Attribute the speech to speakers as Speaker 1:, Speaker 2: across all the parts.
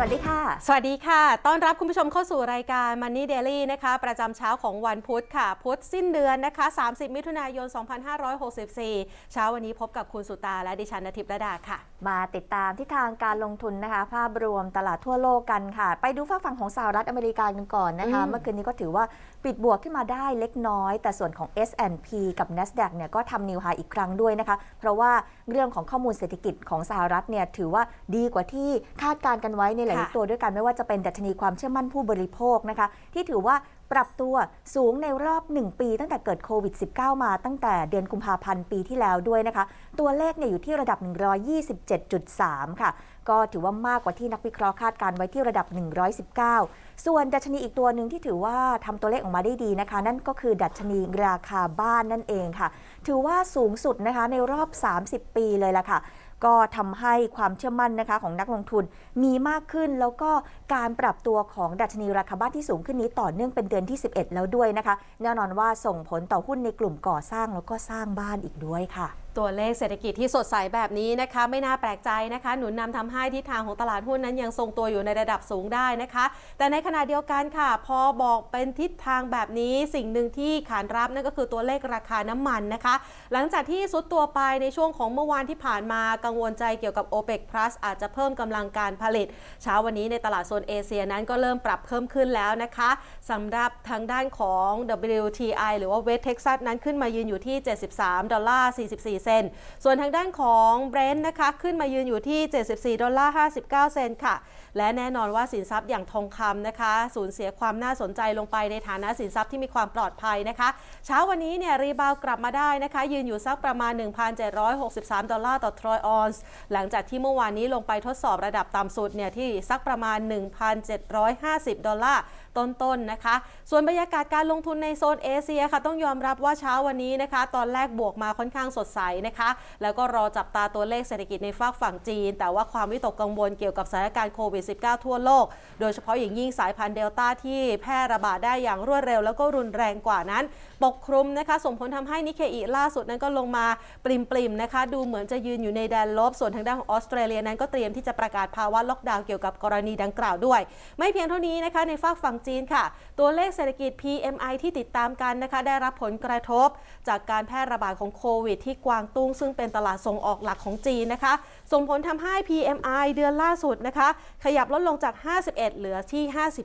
Speaker 1: วัสดีค่ะ
Speaker 2: สวัสดีค่ะ ต้อนรับคุณผู้ชมเข้าสู่รายการ Money Daily นะคะ ประจำเช้าของวันพุธค่ะ พุธสิ้นเดือนนะคะ 30 มิถุนายน 2564 เช้าวันนี้พบกับคุณสุตาและดิฉันนทิพย์ระดาค่ะ
Speaker 1: มาติดตามทิศทางการลงทุนนะคะ ภาพรวมตลาดทั่วโลกกันค่ะ ไปดูฝั่งฝั่งของสหรัฐอเมริกากันก่อนนะคะ
Speaker 2: อืม
Speaker 1: เมื่อคืนนี้ก็ถือว่าปิดบวกขึ้นมาได้เล็กน้อย แต่ส่วนของ S&P กับ NASDAQ เนี่ยก็ทำนิวไฮอีกครั้งด้วยนะคะ เพราะว่าเรื่องของข้อมูลเศรษฐกิจของสหรัฐเนี่ยถือว่าดีกว่าที่คาดการณ์กันไว้ในหลาย
Speaker 2: ค่ะ
Speaker 1: ๆตัวด้วยกันไม่ว่าจะเป็นดัชนีความเชื่อมั่นผู้บริโภคนะคะ ที่ถือว่าปรับตัวสูงในรอบ 1 ปี ตั้งแต่เกิดโควิด -19 มาตั้งแต่เดือนกุมภาพันธ์ปีที่แล้วด้วยนะคะ ตัวเลขเนี่ยอยู่ที่ระดับ 127.3 ค่ะ ก็ถือว่ามากกว่าที่นักวิเคราะห์คาดการไว้ที่ระดับ 119 ส่วนดัชนีอีกตัวหนึ่งที่ถือว่าทำตัวเลขออกมาได้ดีนะคะ นั่นก็คือดัชนีราคาบ้านนั่นเองค่ะ ถือว่าสูงสุดนะคะในรอบ 30 ปีเลยล่ะค่ะก็ทำให้ความเชื่อมั่นนะคะของนักลงทุน มีมากขึ้นแล้วก็การปรับตัวของดัชนีราคาบ้านที่สูงขึ้นนี้ต่อเนื่องเป็นเดือนที่ 11 แล้วด้วยนะคะ แน่นอนว่าส่งผลต่อหุ้นในกลุ่มก่อสร้างแล้วก็สร้างบ้านอีกด้วยค่ะ
Speaker 2: ตัวเลขเศรษฐกิจที่สดใสแบบนี้นะคะ ไม่น่าแปลกใจนะคะ หนุนนำทำให้ทิศทางของตลาดหุ้นนั้นยังทรงตัวอยู่ในระดับสูงได้นะคะ แต่ในขณะเดียวกันค่ะ พอบอกเป็นทิศทางแบบนี้สิ่งหนึ่งที่ขานรับนั่นก็คือตัวเลขราคาน้ำมันนะคะ หลังจากที่ซุดตัวไปในช่วงของเมื่อวานที่ผ่านมากังวลใจเกี่ยวกับ OPEC Plus อาจจะเพิ่มกำลังการผลิต เช้าวันนี้ในตลาดโซนเอเชียนั้นก็เริ่มปรับเพิ่มขึ้นแล้วนะคะสำหรับทางด้านของ WTI หรือว่า West Texas นั้นขึ้นมายืนอยู่ที่ 73 ดอลลาร์ 44 เซนต์ส่วนทางด้านของเบรนท์นะคะขึ้นมายืนอยู่ที่ 74 ดอลลาร์ 59 เซนต์ค่ะ และแน่นอนว่าสินทรัพย์อย่างทองคำนะคะสูญเสียความน่าสนใจลงไปในฐานะสินทรัพย์ที่มีความปลอดภัยนะคะ เช้าวันนี้เนี่ยรีบาวกลับมาได้นะคะ ยืนอยู่สักประมาณ 1,763 ดอลลาร์ต่อทรอยออนซ์หลังจากที่เมื่อวานนี้ลงไปทดสอบระดับต่ำสุดเนี่ยที่สักประมาณ 1,750 ดอลลาร์ต้นๆนะคะ ส่วนบรรยากาศการลงทุนในโซนเอเชียค่ะต้องยอมรับว่าเช้าวันนี้นะคะ ตอนแรกบวกมาค่อนข้างสดใสนะคะ แล้วก็รอจับตาตัวเลขเศรษฐกิจในฝากฝั่งจีน แต่ว่าความวิตกกังวลเกี่ยวกับสถานการณ์โควิด -19 ทั่วโลก โดยเฉพาะอย่างยิ่งสายพันธุ์เดลต้าที่แพร่ระบาดได้อย่างรวดเร็ว แล้วก็รุนแรงกว่านั้น ปกคลุมนะคะ ส่งผลทำให้นิเคอีล่าสุดนั้นก็ลงมาปริมๆนะคะ ดูเหมือนจะยืนอยู่ในแดนลบ ส่วนทางด้านของออสเตรเลียนั้นก็เตรียมที่จะประกาศภาวะล็อกดาวน์เกี่ยวกับกรณีดังกล่าวด้วย ไม่เพียงเท่านี้นะคะในฝากฝั่งจีนค่ะ ตัวเลขเศรษฐกิจ PMI ที่ติดตามกันนะคะ ได้รับผลกระทบ จากการแพร่ระบาดของโควิด ที่กวางตุ้ง ซึ่งเป็นตลาดส่งออกหลักของจีนนะคะ ส่งผลทำให้ PMI เดือนล่าสุดนะคะ ขยับลดลงจาก 51 เหลือที่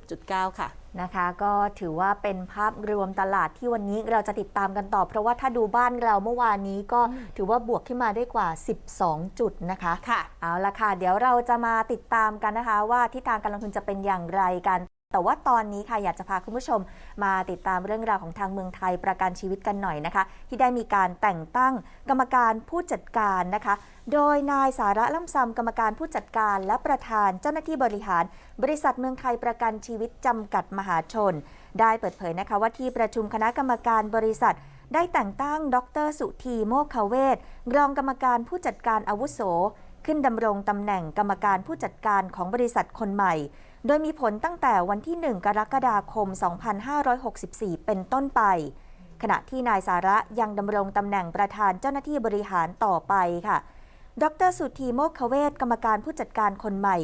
Speaker 2: 50.9 ค่ะ
Speaker 1: นะคะก็ถือว่าเป็นภาพรวมตลาดที่วันนี้เราจะติดตามกันต่อ เพราะว่าถ้าดูบ้านเราเมื่อวานนี้ก็ถือว่าบวกขึ้นมาได้กว่า 12 จุดนะคะ
Speaker 2: ค่ะ
Speaker 1: เอาละค่ะ เดี๋ยวเราจะมาติดตามกันนะคะ ว่าทิศทางการลงทุนจะเป็นอย่างไรกัน แต่ว่าตอนนี้ค่ะอยากจะพาคุณผู้ชมมาติดตามเรื่องราวของทางเมืองไทยประกันชีวิตกันหน่อยนะคะ ที่ได้มีการแต่งตั้งกรรมการผู้จัดการนะคะ โดยนายสาระล่ำซำกรรมการผู้จัดการ และประธานเจ้าหน้าที่บริหาร บริษัทเมืองไทยประกันชีวิตจำกัดมหาชน ได้เปิดเผยนะคะว่าที่ประชุมคณะกรรมการบริษัท ได้แต่งตั้ง ดร สุธีโมกขเวศรองกรรมการผู้จัดการอาวุโส ขึ้นดำรงตำแหน่งกรรมการผู้จัดการของบริษัทคนใหม่ โดยมีผลตั้งแต่วันที่ 1 กรกฎาคม 2564 เป็นต้นไป ขณะที่นายสาระยังดำรงตำแหน่งประธานเจ้าหน้าที่บริหารต่อไปค่ะ ดรสุธีโมกขเวศกรรมการผู้จัดการคนใหม่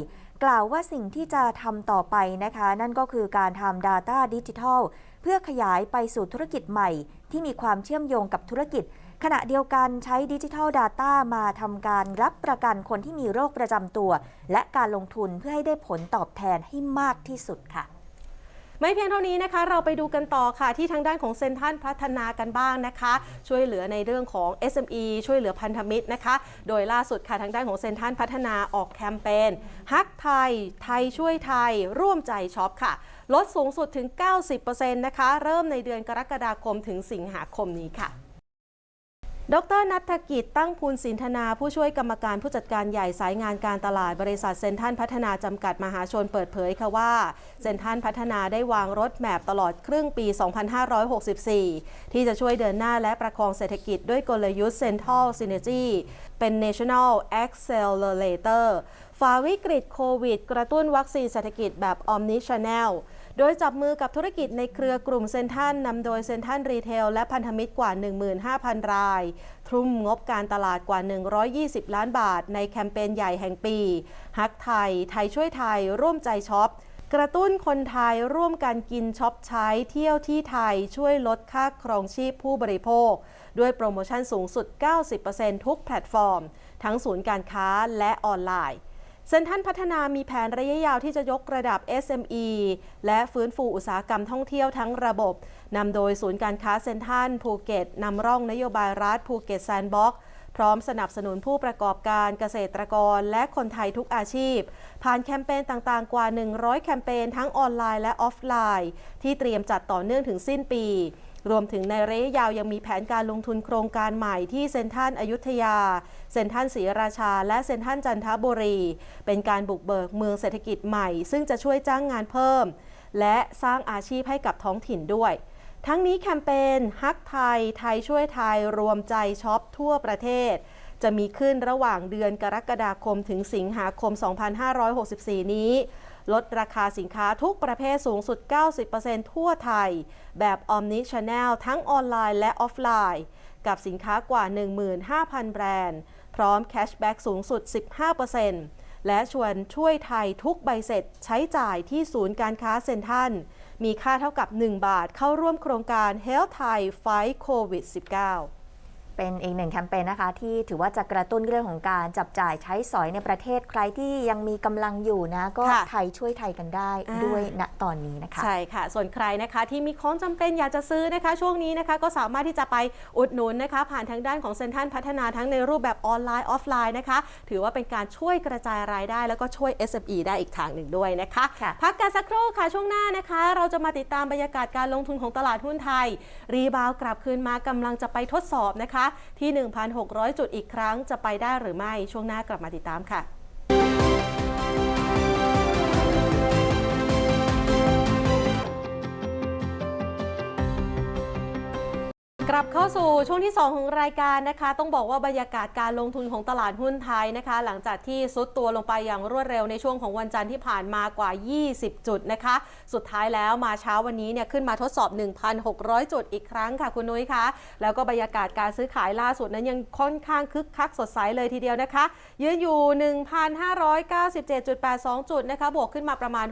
Speaker 1: กล่าวว่าสิ่งที่จะทำต่อไปนะคะ นั่นก็คือการทำ Data Digital เพื่อขยายไปสู่ธุรกิจใหม่ ที่มีความเชื่อมโยงกับธุรกิจ ขณะเดียวกันใช้ดิจิทัล Data มาทำการรับประกันคนที่มีโรคประจำตัว และการลงทุนเพื่อให้ได้ผลตอบแทนให้มากที่สุดค่ะ
Speaker 2: ไม่เพียงเท่านี้นะคะ เราไปดูกันต่อค่ะ ที่ทางด้านของเซ็นทรัลพัฒนากันบ้างนะคะ ช่วยเหลือในเรื่องของ SME ช่วยเหลือพันธมิตรนะคะ โดยล่าสุดค่ะทางด้านของเซ็นทรัลพัฒนาออกแคมเปญฮักไทย ไทยช่วยไทย ร่วมใจช็อปค่ะ ลดสูงสุดถึง 90%นะคะ เริ่มในเดือนกรกฎาคมถึงสิงหาคมนี้ค่ะ ดรนัฐกิจตั้งพูนสินธนา ผู้ช่วยกรรมการผู้จัดการใหญ่สายงานการตลาดบริษัทเซนทันพัฒนาจำกัดมหาชนเปิดเผยค่ะว่าเซนทันพัฒนาได้วางรถแมพตลอดครึ่งปี 2564 ที่จะช่วยเดินหน้าและประคองเศรษฐกิจด้วยกลยุทธ์ Central Synergy เป็น National Accelerator ฝ่าวิกฤตโควิด กระตุ้นวัคซีนเศรษฐกิจแบบ Omni Channel โดยจับมือกับธุรกิจในเครือกลุ่มเซนทันนำโดยเซนทันรีเทลและพันธมิตรกว่า 15,000 ราย ทุ่มงบการตลาดกว่า 120 ล้านบาท ในแคมเปญใหญ่แห่งปี ฮักไทย ไทยช่วยไทย ร่วมใจช็อปกระตุ้นคนไทยร่วมกันกินช็อปใช้เที่ยวที่ไทยช่วยลดค่าครองชีพผู้บริโภค ด้วยโปรโมชั่นสูงสุด 90%ทุกแพลตฟอร์ม ทั้งศูนย์การค้าและออนไลน์ เซ็นทรัลพัฒนามีแผนระยะยาวที่จะยกระดับ SME และฟื้นฟูอุตสาหกรรมท่องเที่ยวทั้งระบบ นำโดยศูนย์การค้าเซ็นทรัลภูเก็ตนำร่องนโยบายรัฐภูเก็ตแซนด์บ็อกพร้อมสนับสนุนผู้ประกอบการเกษตรกรและคนไทยทุกอาชีพ ผ่านแคมเปญต่างๆ กว่า 100 แคมเปญทั้งออนไลน์และออฟไลน์ ที่เตรียมจัดต่อเนื่องถึงสิ้นปี รวมถึงในระยะยาวยังมีแผนการลงทุนโครงการใหม่ที่เซ็นทรัลอยุธยา เซ็นทรัลศรีราชา และเซ็นทรัลจันทบุรี เป็นการบุกเบิกเมืองเศรษฐกิจใหม่ ซึ่งจะช่วยจ้างงานเพิ่ม และสร้างอาชีพให้กับท้องถิ่นด้วย ทั้งนี้แคมเปญฮักไทย ไทยช่วยไทย รวมใจช็อปทั่วประเทศ จะมีขึ้นระหว่างเดือนกรกฎาคมถึงสิงหาคม 2564 นี้ ลดราคาสินค้าทุกประเภทสูงสุด 90%ทั่วไทย แบบ Omni Channel ทั้งออนไลน์และออฟไลน์ กับสินค้ากว่า 15,000 แบรนด์ พร้อมแคชแบ็กสูงสุด 15%และชวนช่วยไทยทุกใบเสร็จใช้จ่ายที่ศูนย์การค้าเซ็นทรัลมีค่าเท่ากับ 1 บาทเข้าร่วมโครงการ Health Thai Fight COVID 19
Speaker 1: เป็นอีกหนึ่งแคมเปญนะคะ ที่ถือว่าจะกระตุ้นเรื่องของการจับจ่ายใช้สอยในประเทศใครที่ยังมีกำลังอยู่นะ ก็
Speaker 2: ค่ะ
Speaker 1: ไทยช่วยไทยกันได้
Speaker 2: อ่า
Speaker 1: ด้วยณตอนนี้นะคะ
Speaker 2: ใช่ค่ะ ส่วนใครนะคะที่มีของจำเป็นอยากจะซื้อนะคะ ช่วงนี้นะคะก็สามารถที่จะไปอุดหนุนนะคะ ผ่านทางด้านของเซ็นทรัลพัฒนาทั้งในรูปแบบออนไลน์ออฟไลน์นะคะ ถือว่าเป็นการช่วยกระจายรายได้ แล้วก็ช่วย SME ได้อีกทางหนึ่งด้วยนะคะ
Speaker 1: ค่ะ
Speaker 2: พักกันสักครู่ค่ะช่วงหน้านะคะ เราจะมาติดตามบรรยากาศการลงทุนของตลาดหุ้นไทย รีบาวด์กลับคืนมากำลังจะไปทดสอบนะคะที่ 1,600 จุดอีกครั้งจะไปได้หรือไม่ช่วงหน้ากลับมาติดตามค่ะ กลับเข้าสู่ช่วงที่ 2 ของรายการนะคะ ต้องบอกว่าบรรยากาศการลงทุนของตลาดหุ้นไทยนะคะ หลังจากที่ซุดตัวลงไปอย่างรวดเร็วในช่วงของวันจันทร์ที่ผ่านมากว่า 20 จุดนะคะ สุดท้ายแล้วมาเช้าวันนี้เนี่ยขึ้นมาทดสอบ 1,600 จุดอีกครั้งค่ะคุณนุ้ยคะแล้วก็บรรยากาศการซื้อขายล่าสุดนั้นยังค่อนข้างคึกคักสดใสเลยทีเดียวนะคะ ยืนอยู่ 1,597.82 จุดนะคะบวกขึ้นมาประมาณ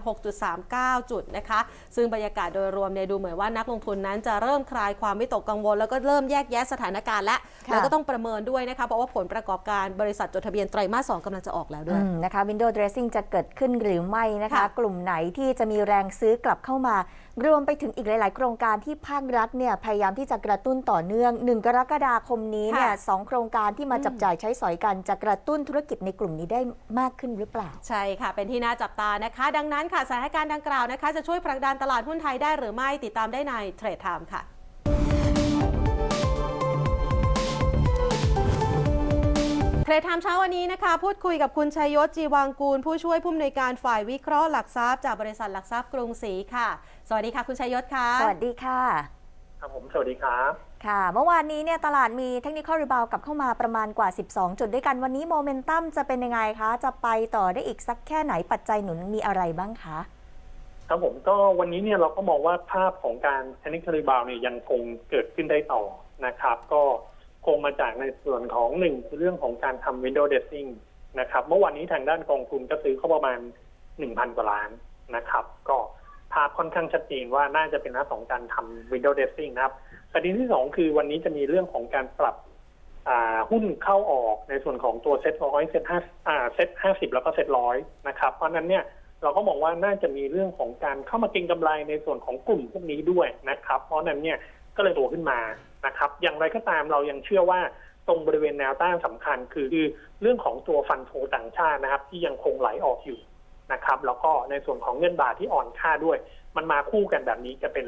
Speaker 2: 6.39 จุดนะคะ ซึ่งบรรยากาศโดยรวมเนี่ยดูเหมือนว่านักลงทุนนั้นจะเริ่มคลายความวิตกกังวลแล้วก็เริ่มแยกแยะสถานการณ์และ
Speaker 1: ค่ะ
Speaker 2: แล้วก็ต้องประเมินด้วยนะคะเพราะว่าผลประกอบการบริษัทจดทะเบียนไตรมาส2กำลังจะออกแล้วด้
Speaker 1: อื
Speaker 2: วย
Speaker 1: มนะคะ Window Dressing จะเกิดขึ้นหรือไม่นะคะ
Speaker 2: ค่ะ
Speaker 1: กลุ่มไหนที่จะมีแรงซื้อกลับเข้ามารวมไปถึงอีกหลาย ๆ โครงการที่ภาครัฐเนี่ยพยายามที่จะกระตุ้นต่อเนื่อง 1 กรกฎาคมนี้เนี่ย
Speaker 2: ค่ะ
Speaker 1: สองโครงการที่มาจับจ่ายใช้สอยกันจะกระตุ้นธุรกิจในกลุ่มนี้ได้มากขึ้นหรือเปล่า
Speaker 2: ใช่ค่ะ เป็นที่น่าจับตานะคะ ดังนั้นค่ะสถานการณ์ดังกล่าวนะคะ จะช่วยผลักดันตลาดหุ้นไทยได้หรือไม่ติดตามได้ในเทรดไทม์ค่ะ เทรดไทม์เช้าวันนี้นะคะ พูดคุยกับคุณชัยยศจีวังกูล ผู้ช่วยผู้อำนวยการฝ่ายวิเคราะห์หลักทรัพย์จากบริษัทหลักทรัพย์กรุงศรีค่ะ สวัสดีค่ะ คุณชัยยศค่ะ
Speaker 1: สวัสดีค่ะ
Speaker 3: ครับผมสวัสดีครับ
Speaker 1: ค่ะ เมื่อวานนี้เนี่ยตลาดมีเทคนิคอลรีบาวกลับเข้ามาประมาณกว่า 12 จุดด้วยกันวันนี้โมเมนตัมจะเป็นยังไงคะ จะไปต่อได้อีกสักแค่ไหนปัจจัยหนุนมีอะไรบ้างคะ
Speaker 3: ครับผมก็วันนี้เนี่ยเราก็มองว่าภาพของการเทคนิคอลรีบาวเนี่ยยังคงเกิดขึ้นได้ต่อนะครับ ก็ คงมาจากในส่วนของหนึ่งคือเรื่องของการทำ window dressing นะครับ เมื่อวานนี้ทางด้านกองทุนก็ซื้อเข้าประมาณ1,000กว่าล้านนะครับ ก็ภาพค่อนข้างชัดเจนว่าน่าจะเป็นน้าของการทำ window dressing นะครับประเด็นที่สองคือวันนี้จะมีเรื่องของการปรับหุ้นเข้าออกในส่วนของตัวเซ็ตร้อยเซ็ตห้าเซ็ตห้าสิบแล้วก็เซ็ตร้อยนะครับ เพราะนั้นเนี่ยเราก็มองว่าน่าจะมีเรื่องของการเข้ามาเก็งกำไรในส่วนของกลุ่มพวกนี้ด้วยนะครับ เพราะนั้นเนี่ยก็เลยโตขึ้นมา นะครับ อย่างไรก็ตามเรายังเชื่อว่าตรงบริเวณแนวต้านสำคัญคือคือเรื่องของตัวฟันโฟต่างชาตินะครับ ที่ยังคงไหลออกอยู่นะครับ แล้วก็ในส่วนของเงินบาทที่อ่อนค่าด้วย มันมาคู่กันแบบนี้จะเป็น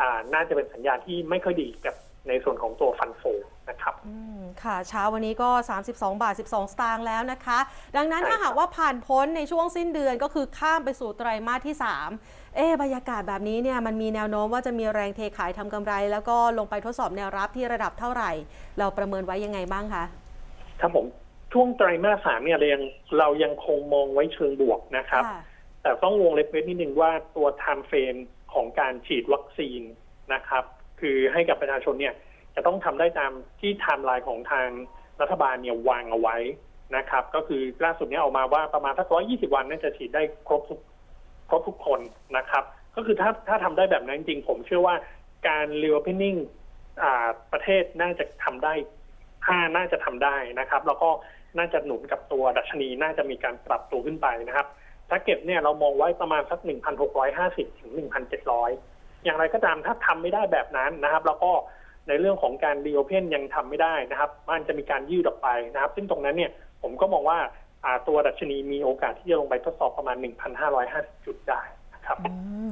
Speaker 3: อ่าน่าจะเป็นสัญญาณที่ไม่ค่อยดีกับในส่วนของตัวฟันโฟนะครับ
Speaker 2: อืมค่ะเช้าวันนี้ก็ 32 บาท 12 สตางค์แล้วนะคะ ดังนั้น
Speaker 3: ใช่
Speaker 2: ถ้า
Speaker 3: ครับ
Speaker 2: หากว่าผ่านพ้นในช่วงสิ้นเดือนก็คือข้ามไปสู่ไตรมาสที่ 3 เอ๊ะบรรยากาศแบบนี้เนี่ยมันมีแนวโน้มว่าจะมีแรงเทขายทำกำไร แล้วก็ลงไปทดสอบแนวรับที่ระดับเท่าไหร่ เราประเมินไว้ยังไงบ้างคะ
Speaker 3: ครับผมช่วงไตรมาสสามเนี่ยเรายังเรายังคงมองไว้เชิงบวกนะครับ
Speaker 2: ค่ะ
Speaker 3: แต่ต้องวงเล็บไว้นิดนึงว่าตัว time frame ของการฉีดวัคซีนนะครับ คือให้กับประชาชนเนี่ยจะต้องทำได้ตามที่ไทม์ไลน์ของทางรัฐบาลเนี่ยวางเอาไว้นะครับ ก็คือล่าสุดเนี้ออกมาว่าประมาณสักร้อยี่สิบวันน่าจะฉีดได้ครบทุก ครบทุกคนนะครับ ก็คือถ้าถ้าทำได้แบบนั้นจริง ผมเชื่อว่าการ reopening อ่าประเทศน่าจะทำได้ห้าน่าจะทำได้นะครับ แล้วก็น่าจะหนุนกับตัวดัชนีน่าจะมีการปรับตัวขึ้นไปนะครับถ้าเก็บเนี่ยเรามองไว้ประมาณสัก 1,650 ถึง 1,700 อย่างไรก็ตามถ้าทำไม่ได้แบบนั้นนะครับ แล้วก็ในเรื่องของการ reopen ยังทำไม่ได้นะครับ มันจะมีการยืดออกไปนะครับ ซึ่งตรงนั้นเนี่ยผมก็มองว่า ตัวดัชนีมีโอกาสที่จะลงไปทดสอบประมาณ 1,550 จุดได้นะครับ
Speaker 1: อืม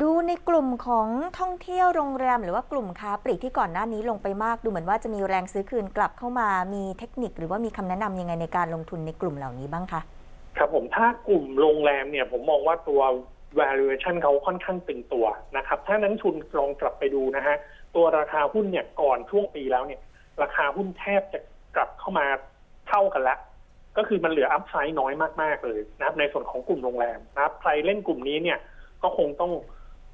Speaker 1: ดูในกลุ่มของท่องเที่ยวโรงแรม หรือว่ากลุ่มค้าปลีกที่ก่อนหน้านี้ลงไปมาก ดูเหมือนว่าจะมีแรงซื้อคืนกลับเข้ามามีเทคนิค หรือว่ามีคำแนะนำยังไงในการลงทุนในกลุ่มเหล่านี้บ้างคะ
Speaker 3: ครับผมถ้ากลุ่มโรงแรมเนี่ยผมมองว่าตัว valuation เขาค่อนข้างตึงตัวนะครับ ถ้านักลงทุนลองกลับไปดูนะฮะตัวราคาหุ้นเนี่ยก่อนช่วงปีแล้วเนี่ย ราคาหุ้นแทบจะกลับเข้ามาเท่ากันแล้ว ก็คือมันเหลืออัพไซด์น้อยมากๆเลยนะครับในส่วนของกลุ่มโรงแรมนะครับใครเล่นกลุ่มนี้เนี่ยก็คงต้อง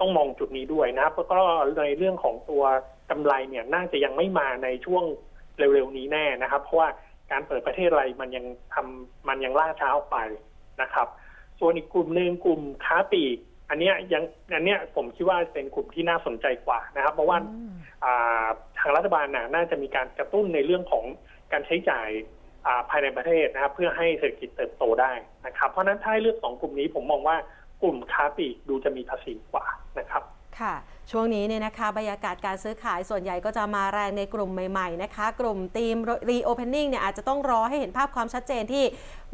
Speaker 3: ต้องมองจุดนี้ด้วยนะครับแล้วก็ในเรื่องของตัวกำไรเนี่ยน่าจะยังไม่มาในช่วงเร็วๆนี้แน่นะครับ เพราะว่าการเปิดประเทศอะไรมันยังทำมันยังล่าช้าออกไปนะครับ ส่วนอีกกลุ่มหนึ่งกลุ่มค้าปลีกอันเนี้ยยังอันเนี้ยผมคิดว่าเป็นกลุ่มที่น่าสนใจกว่านะครับ เพราะว่า
Speaker 1: อืม
Speaker 3: อ่าทางรัฐบาลน่ะน่าจะมีการกระตุ้นในเรื่องของการใช้จ่ายอ่า ภายในประเทศนะครับเพื่อให้เศรษฐกิจเติบโตได้นะครับ เพราะฉะนั้นถ้าให้เลือกสองกลุ่มนี้ผมมองว่ากลุ่มค้าปลีกดูจะมีภาษีกว่านะครับ
Speaker 2: ค่ะ ช่วงนี้เนี่ยนะคะบรรยากาศการซื้อขายส่วนใหญ่ก็จะมาแรงในกลุ่มใหม่ๆนะคะ กลุ่มทีม reopening เนี่ยอาจจะต้องรอให้เห็นภาพความชัดเจนที่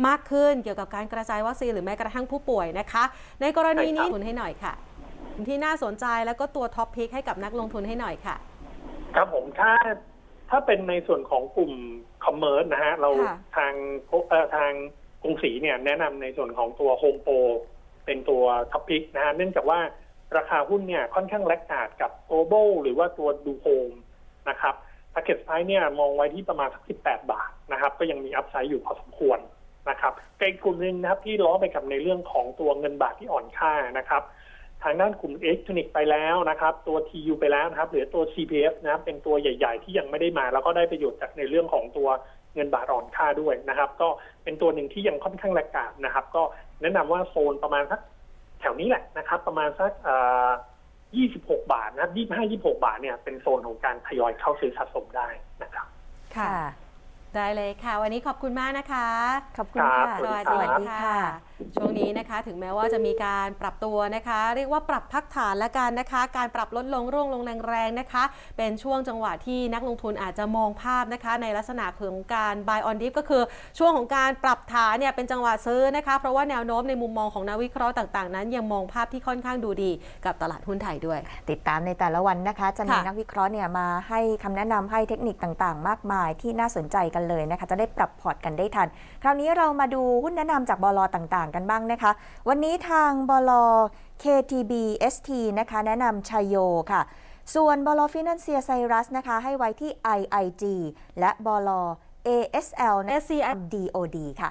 Speaker 2: มากขึ้นเกี่ยวกับการกระจายวัคซีนหรือแม้กระทั่งผู้ป่วยนะคะ ในกรณีนี้
Speaker 3: ใช่ครับ
Speaker 2: ทุนให้หน่อยค่ะ ที่น่าสนใจแล้วก็ตัวท็อปพิกให้กับนักลงทุนให้หน่อยค่ะ
Speaker 3: ครับผมถ้าถ้าเป็นในส่วนของกลุ่มค อมเมอร์สนะฮะเรา
Speaker 2: ค่ะ
Speaker 3: ทางเอ่อทางกรุงศรีเนี่ยแนะนำในส่วนของตัวโฮมโปรเป็นตัวท็อปพิกนะฮะเนื่องจากว่าราคาหุ้นเนี่ยค่อนข้างแลกขาดกับ global หรือว่าตัวดูโฮมนะครับ t า r g e t price เนี่ยมองไว้ที่ประมาณสัก18บาทนะครับ ก็ยังมีอัพไซด์อยู่พอสมควรนะครับกับอีกกลุ่มหนึ่งนะครับที่ล้อไปกับในเรื่องของตัวเงินบาทที่อ่อนค่านะครับ ทางด้านกลุ่มอิเล็กทรอนิกส์ไปแล้วนะครับ ตัว TU ไปแล้วนะครับเหลือตัว CPF นะครับเป็นตัวใหญ่ ๆ ที่ยังไม่ได้มา แล้วก็ได้ประโยชน์จากในเรื่องของตัวเงินบาทอ่อนค่าด้วยนะครับ ก็เป็นตัวหนึ่งที่ยังค่อนข้างแลกขาดนะครับ ก็แนะนำว่าโซนประมาณสักแถวนี้แหละนะครับ ประมาณสักเอ่อ26บาทนะครับ25 26บาทเนี่ยเป็นโซนของการทยอยเข้าซื้อสะสมได้นะครับ
Speaker 1: ค่ะ
Speaker 2: ได้เลยค่ะ วันนี้ขอบคุณมากนะคะ
Speaker 1: ขอบคุณ
Speaker 3: ครั
Speaker 1: ค่ะ
Speaker 3: บ
Speaker 2: สวัส
Speaker 1: สวัส
Speaker 2: ดี
Speaker 1: ดี
Speaker 2: ค่ะ
Speaker 1: ค่ะ
Speaker 2: ช่วงนี้นะคะถึงแม้ว่าจะมีการปรับตัวนะคะ เรียกว่าปรับพักฐานละกันนะคะ การปรับลดลงร่วงลงแรงๆนะคะ เป็นช่วงจังหวะที่นักลงทุนอาจจะมองภาพนะคะ ในลักษณะของการ buy on dip ก็คือช่วงของการปรับฐานเนี่ยเป็นจังหวะซื้อนะคะ เพราะว่าแนวโน้มในมุมมองของนักวิเคราะห์ต่างๆ นั้น ยังมองภาพที่ค่อนข้างดูดีกับตลาดหุ้นไทยด้วย
Speaker 1: ติดตามในแต่ละวันนะคะ จะมีนักวิเคราะห์เนี่ยมาให้คำแนะนำให้เทคนิคต่างๆ มากมายที่น่าสนใจกันเลยนะคะ จะได้ปรับพอร์ตกันได้ทัน คราวนี้เรามาดูหุ้นแนะนำจากบลต่างๆกันบ้างนะคะ วันนี้ทางบล KTB ST นะคะ แนะนำชัยโยค่ะ ส่วนบลฟินแลนเซียไซรัสนะคะ ให้ไว้ที่ IIG และบล ASL นะ
Speaker 2: SCI
Speaker 1: DOD ค่ะ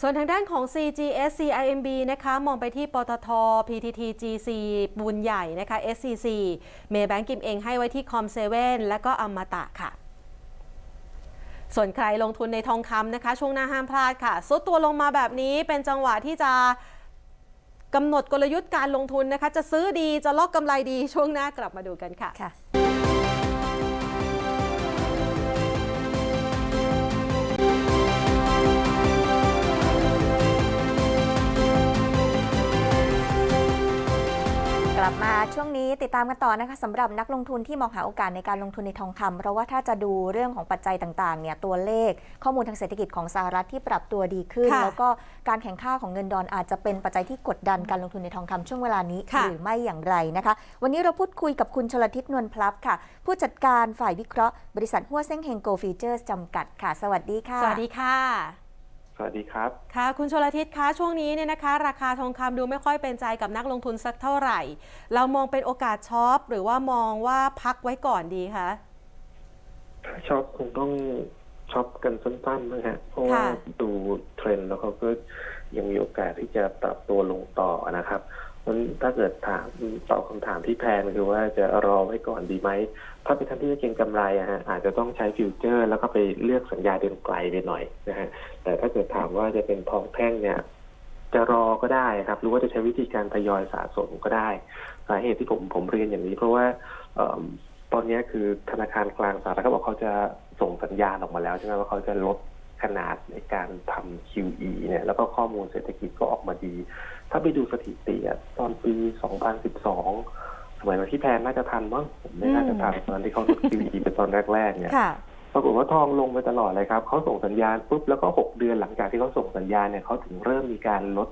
Speaker 2: ส่วนทางด้านของ CGS CIMB นะคะ มองไปที่ปตท PTT GC บุญใหญ่นะคะ SCC เมย์แบงกิมเองให้ไว้ที่คอมเซเว่นและก็อมตะค่ะ ส่วนใครลงทุนในทองคำนะคะ ช่วงหน้าห้ามพลาดค่ะซุดตัวลงมาแบบนี้เป็นจังหวะที่จะกำหนดกลยุทธ์การลงทุนนะคะ จะซื้อดีจะลอกกำไรดีช่วงหน้ากลับมาดูกันค่ะ
Speaker 1: คะ ลับมาช่วงนี้ติดตามกันต่อนะคะสำหรับนักลงทุนที่มองหาโอกาสในการลงทุนในทองคำเพราะว่าถ้าจะดูเรื่องของปัจจัยต่างๆเนี่ยตัวเลขข้อมูลทางเศรษฐกิจของสหรัฐที่ปรับตัวดีขึ้น
Speaker 2: ค่ะ
Speaker 1: แล้วก็การแข่งข้าของเงินดอลอาจจะเป็นปัจจัยที่กดดันการลงทุนในทองคำช่วงเวลานี้
Speaker 2: ค่ะ
Speaker 1: หรือไม่อย่างไรนะคะ วันนี้เราพูดคุยกับคุณชลทิศนวลพลับค่ะ ผู้จัดการฝ่ายวิเคราะห์ บริษัทหัวเซ้งเฮงโกฟีเจอร์จำกัดค่ะ สวัสดีค่ะ
Speaker 2: สวัสดีค่ะ
Speaker 4: สวัสดีครับ
Speaker 2: ค่ะ คุณชลทิศคะช่วงนี้เนี่ยนะคะ ราคาทองคำดูไม่ค่อยเป็นใจกับนักลงทุนสักเท่าไหร่ เรามองเป็นโอกาสช็อปหรือว่ามองว่าพักไว้ก่อนดีคะ
Speaker 4: ถ้าช็อปคงต้องช็อปกันสั้นๆนะฮะเพราะว่า
Speaker 2: ค่ะ
Speaker 4: ดูเทรนด์แล้วเขาก็ยังมีโอกาสที่จะปรับตัวลงต่อนะครับ มันถ้าเกิดถามตอบคำถามที่แพงคือว่าจะรอไว้ก่อนดีไหม ถ้าเป็นท่านที่จะเก็งกำไรอะฮะอาจจะต้องใช้ฟิวเจอร์ แล้วก็ไปเลือกสัญญาเดินไกลไปหน่อยนะฮะแต่ถ้าเกิดถามว่าจะเป็นทองแท่งเนี่ยจะรอก็ได้ครับ หรือว่าจะใช้วิธีการทยอยสะสมก็ได้สาเหตุที่ผมผมเรียนอย่างนี้ เพราะว่าเอิ่มตอนนี้คือธนาคารกลางสหรัฐเขาบอกเขาจะส่งสัญญาณออกมาแล้วใช่ไหมว่าเขาจะลด ขนาดในการทำ QE เนี่ยแล้วก็ข้อมูลเศรษฐกิจก็ออกมาดี ถ้าไปดูสถิติอะตอนปี 2012 สมัยวันที่แพนน่าจะทันมั้งผมไม่น่าจะทันตอนที่เขาลด QE เป็นตอนแรกๆเนี่ย
Speaker 2: ค่ะ
Speaker 4: ปรากฏว่าทองลงไปตลอดเลยครับเขาส่งสัญญาณปุ๊บแล้วก็หกเดือนหลังจากที่เขาส่งสัญญาณเนี่ยเขาถึงเริ่มมีการลด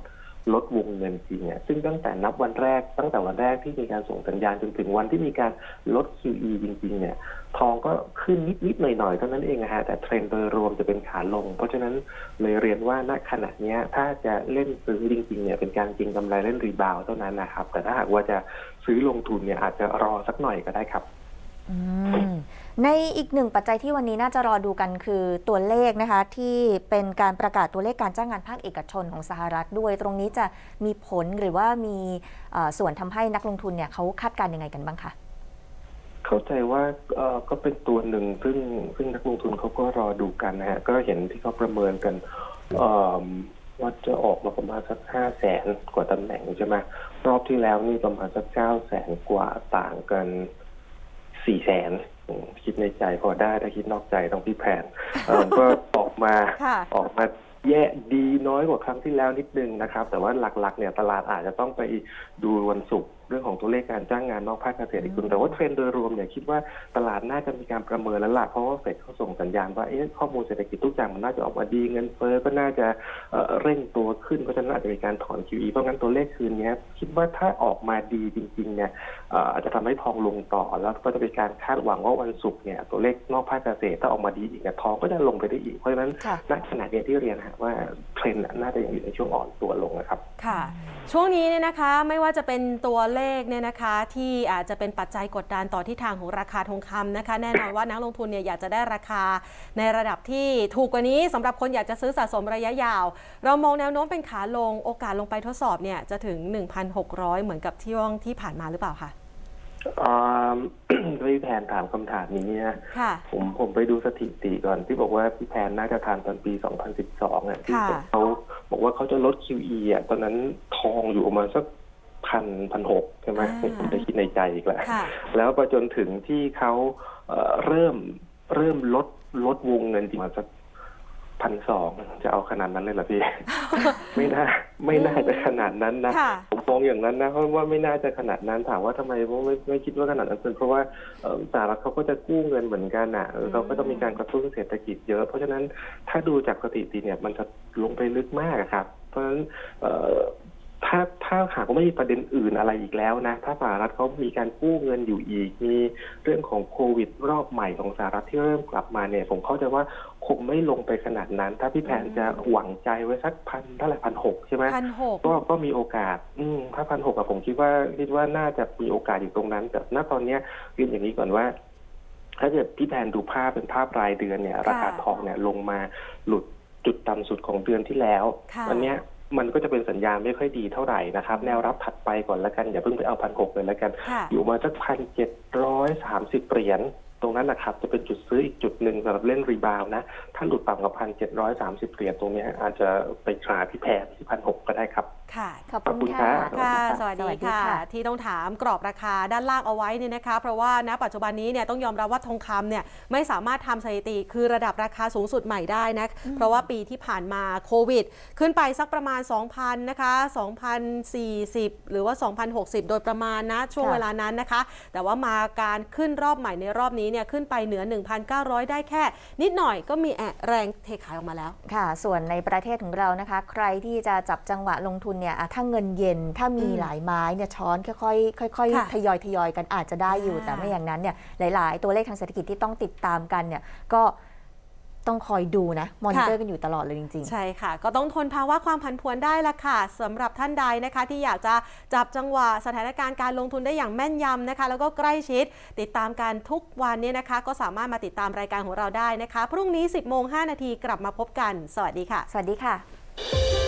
Speaker 4: ลดวงเงินจริงอะซึ่งตั้งแต่นับวันแรก ตั้งแต่วันแรกที่มีการส่งสัญญาณจนถึงวันที่มีการลด QE จริง ๆ เนี่ย ทองก็ขึ้นนิด ๆ หน่อย ๆ เท่านั้นเองนะฮะแต่เทรนด์โดยรวมจะเป็นขาลง เพราะฉะนั้นเลยเรียนว่าณขณะนี้ถ้าจะเล่นซื้อจริง ๆ เนี่ยเป็นการเก็งกำไรเล่นรีบาวเท่านั้นนะครับ แต่ถ้าหากว่าจะซื้อลงทุนเนี่ยอาจจะรอสักหน่อยก็ได้ครับ
Speaker 1: อืม ในอีกหนึ่งปัจจัยที่วันนี้น่าจะรอดูกันคือตัวเลขนะคะที่เป็นการประกาศตัวเลขการจ้างงานภาคเอกชนของสหรัฐด้วย ตรงนี้จะมีผลหรือว่ามีส่วนทำให้นักลงทุนเนี่ยเขาคาดการณ์ยังไงกันบ้างคะ
Speaker 4: เข้าใจว่าก็เป็นตัวหนึ่งซึ่งซึ่งนักลงทุนเขาก็รอดูกันนะฮะก็เห็นที่เขาประเมินกันว่าจะออกมาประมาณสักห้าแสนกว่าตำแหน่งใช่ไหมรอบที่แล้วนี่ประมาณสักเก้าแสนกว่าต่างกันสี่แสน คิดในใจพอได้ถ้าคิดนอกใจต้องพี่แผนเอิ่มก็ออกมา
Speaker 2: ค่ะ
Speaker 4: ออกมาแย่ดีน้อยกว่าครั้งที่แล้วนิดนึงนะครับ แต่ว่าหลักๆเนี่ยตลาดอาจจะต้องไปดูวันศุกร์เรื่องของตัวเลขการจ้างงานนอกภาคเกษตรอีกคุณแต่ว่าเทรนด์โดยรวมเนี่ยคิดว่าตลาดน่าจะมีการประเมินแล้วล่ะเพราะว่าเฟดเขาส่งสัญญาณว่าเอ๊ะข้อมูลเศรษฐกิจทุกอย่างมันน่าจะออกมาดีเงินเฟ้อก็น่าจะเอ่อเร่งตัวขึ้นเพราะฉะนั้นอาจจะมีการถอน QE เพราะงั้นตัวเลขคืนนี้คิดว่าถ้าออกมาดีจริงๆเนี่ยเอ่ออาจจะทำให้ทองลงต่อแล้วก็จะเป็นการคาดหวังว่าวันศุกร์เนี่ยตัวเลขนอกภาคเกษตรถ้าออกมาดีอีกเนี่ยทองก็จะลงไปได้อีกเพราะฉะนั้น
Speaker 1: ค่ะ
Speaker 4: ณขณะเนี้ยที่เรียนนะฮะว่าเทรนด์น่าจะยังอยู่ในช่วงอ่อนตัวลงนะครับ
Speaker 2: ค่ะ ช่วงนี้เนี่ยนะคะไม่ว่าจะเป็นตัวเลขเนี่ยนะคะที่อาจจะเป็นปัจจัยกดดันต่อทิศทางของราคาทองคำนะคะ แน่นอนว่านักลงทุนเนี่ยอยากจะได้ราคาในระดับที่ถูกกว่านี้สำหรับคนอยากจะซื้อสะสมระยะยาว เรามองแนวโน้มเป็นขาลงโอกาสลงไปทดสอบเนี่ยจะถึง 1,600 เหมือนกับที่ว่องที่ผ่านมาหรือเปล่าคะ
Speaker 4: อ่าพี่แพนถามคำถามนี้เนี่ย
Speaker 2: ค่ะ
Speaker 4: ผมผมไปดูสถิติก่อนที่บอกว่าพี่แพนน่าจะทานตอนปี 2012อะที่
Speaker 2: ค่ะ
Speaker 4: เขาบอกว่าเขาจะลด QE อะตอนนั้นทองอยู่ประมาณสัก พันพันหกใช่ไหมผมได้คิดในใจอีกแล้ว
Speaker 2: ค่ะ
Speaker 4: แล้วไปจนถึงที่เขาเอ่อเริ่มเริ่มลดลดวงเงินที่มาสักพันสองจะเอาขนาดนั้นเลยเหรอพี่ ไม่น่าไม่น่าจะขนาดนั้นนะ
Speaker 2: ค่ะ
Speaker 4: ผมมองอย่างนั้นนะเพราะว่าไม่น่าจะขนาดนั้นถามว่าทำไมผมไม่ไม่คิดว่าขนาดนั้นเป็นเพราะว่าเอ่อสหรัฐเขาก็จะกู้เงินเหมือนกันอะเออเขาก็ต้องมีการกระตุ้นเศรษฐกิจเยอะ เพราะฉะนั้นถ้าดูจากสถิติเนี่ยมันจะลงไปลึกมากอะครับ เพราะฉะนั้นเอ่อ ถ้าถ้าหากว่าไม่มีประเด็นอื่นอะไรอีกแล้วนะ ถ้าสหรัฐเขามีการกู้เงินอยู่อีก มีเรื่องของโควิดรอบใหม่ของสหรัฐที่เริ่มกลับมาเนี่ย ผมเข้าใจว่าคงไม่ลงไปขนาดนั้น ถ้าพี่แผนจะหวังใจไว้สักพันเท่าไหร่พันหกใช่ไหม
Speaker 2: พันหก
Speaker 4: ก็ก็มีโอกาส อืมถ้าพันหกอะผมคิดว่าคิดว่าน่าจะมีโอกาสอยู่ตรงนั้น แต่ณตอนเนี้ยเรียนอย่างนี้ก่อนว่า ถ้าเกิดพี่แพนดูภาพเป็นภาพรายเดือนเนี่ย ราคาทองเนี่ยลงมาหลุดจุดต่ำสุดของเดือนที่แล้ว
Speaker 2: ค่ะ
Speaker 4: อันเนี้ย มันก็จะเป็นสัญญาณไม่ค่อยดีเท่าไหร่นะครับ แนวรับถัดไปก่อนแล้วกันอย่าเพิ่งไปเอาพันหกเลยแล้วกัน
Speaker 2: ค่ะ
Speaker 4: อยู่มาสักพันเจ็ดร้อยสามสิบเหรียญตรงนั้นนะครับจะเป็นจุดซื้ออีกจุดหนึ่งสำหรับเล่นรีบาวด์นะ ถ้าหลุดต่ำกว่าพันเจ็ดร้อยสามสิบเหรียญตรงเนี้ยอาจจะไปขายที่แพงที่พันหกก็ได้ครับ
Speaker 2: ค่ะ
Speaker 1: ขอบคุณ
Speaker 4: ขอบคุณ
Speaker 1: ค่ะ
Speaker 4: ครับ
Speaker 2: ค่ะ
Speaker 1: ส
Speaker 2: ส
Speaker 1: วั
Speaker 2: วั
Speaker 1: ส
Speaker 2: ส
Speaker 1: ดี
Speaker 2: ดี
Speaker 1: ค่ะ
Speaker 2: ค่ะ ที่ต้องถามกรอบราคาด้านล่างเอาไว้เนี่ยนะคะ เพราะว่าณปัจจุบันนี้เนี่ยต้องยอมรับว่าทองคำเนี่ยไม่สามารถทำสถิติ คือระดับราคาสูงสุดใหม่ได้นะ เพราะว่าปีที่ผ่านมาโควิด ขึ้นไปสักประมาณ 2,000นะคะ2,040 หรือว่า 2,060 โดยประมาณนะช่วง
Speaker 1: ค่ะ
Speaker 2: เวลานั้นนะคะ แต่ว่ามาการขึ้นรอบใหม่ในรอบนี้เนี่ยขึ้นไปเหนือ 1,900 ได้แค่ นิดหน่อยก็มีแอะแรงเทขายออกมาแล้ว
Speaker 1: ค่ะ ส่วนในประเทศของเรานะคะ ใครที่จะจับจังหวะลงทุนเนี่ยอะถ้าเงินเย็นถ้ามี
Speaker 2: อืม
Speaker 1: หลายไม้เนี่ยช้อนค่อยๆค่อย
Speaker 2: ค่ะ
Speaker 1: ๆทยอยทยอยกันอาจจะได้อยู่
Speaker 2: อ่า
Speaker 1: แต่ไม่อย่างนั้นเนี่ยหลาย ๆ ตัวเลขทางเศรษฐกิจที่ต้องติดตามกันเนี่ยก็ต้องคอยดูนะ มอนิเตอร์กันอยู่ตลอดเลยจริง ๆ
Speaker 2: ใช่ค่ะ ก็ต้องทนภาวะความผันผวนได้ละค่ะสำหรับท่านใดนะคะ ที่อยากจะจับจังหวะสถานการณ์การลงทุนได้อย่างแม่นยำนะคะ แล้วก็ใกล้ชิดติดตามการทุกวันเนี่ยนะคะ ก็สามารถมาติดตามรายการของเราได้นะคะ พรุ่งนี้ 10โมง5นาทีกลับมาพบกัน สวัสดีค่ะ
Speaker 1: สวัสดีค่ะ